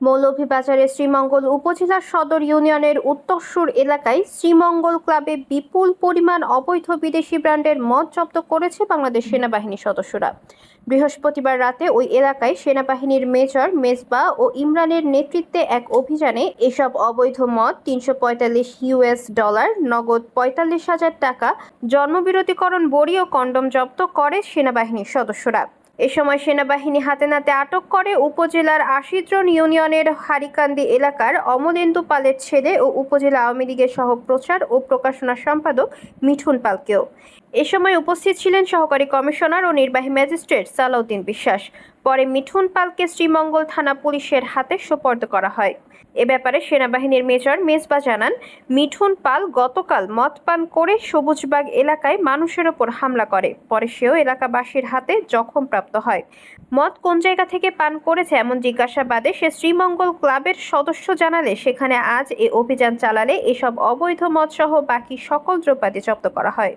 মৌলভীবাজারের শ্রীমঙ্গল উপজেলার সদর ইউনিয়নের উত্তরসুর এলাকায় শ্রীমঙ্গল ক্লাবে বিপুল পরিমাণ অবৈধ বিদেশি ব্র্যান্ডের মদ জব্দ করেছে বাংলাদেশ সেনাবাহিনীর সদস্যরা। বৃহস্পতিবার রাতে ওই এলাকায় সেনাবাহিনীর মেজর মেজবা ও ইমরানের নেতৃত্বে এক অভিযানে এসব অবৈধ মদ তিনশো পঁয়তাল্লিশ ইউএস ডলার, নগদ পঁয়তাল্লিশ হাজার টাকা, জন্মবিরতিকরণ বড়ি ও কন্ডম জব্দ করে সেনাবাহিনীর সদস্যরা। এ সময় সেনাবাহিনী হাতে নাতে আটক করে উপজেলার আশিদ্রন ইউনিয়নের হারিকান্দি এলাকার অমলেন্দু পালের ছেলে ও উপজেলা আওয়ামী লীগের সহ প্রচার ও প্রকাশনা সম্পাদক মিঠুন পালকেও। এ সময় উপস্থিত ছিলেন সহকারী কমিশনার ও নির্বাহী ম্যাজিস্ট্রেট সালাউদ্দিন বিশ্বাস। পরে মিঠুন পালকে শ্রীমঙ্গল থানা পুলিশের হাতে সোপর্দ করা হয়। এ ব্যাপারে সেনাবাহিনীর মেজর মেজবা জানান, মিঠুন পাল গতকাল মদ পান করে সবুজবাগ এলাকায় মানুষের ওপর হামলা করে। পরে সেও এলাকাবাসীর হাতে জখমপ্রাপ্ত হয়। মদ কোন জায়গা থেকে পান করেছে এমন জিজ্ঞাসাবাদে সে শ্রীমঙ্গল ক্লাবের সদস্য জানালে সেখানে আজ এ অভিযান চালালে এসব অবৈধ মদসহ বাকি সকল দ্রব্যাদি জব্দ করা হয়।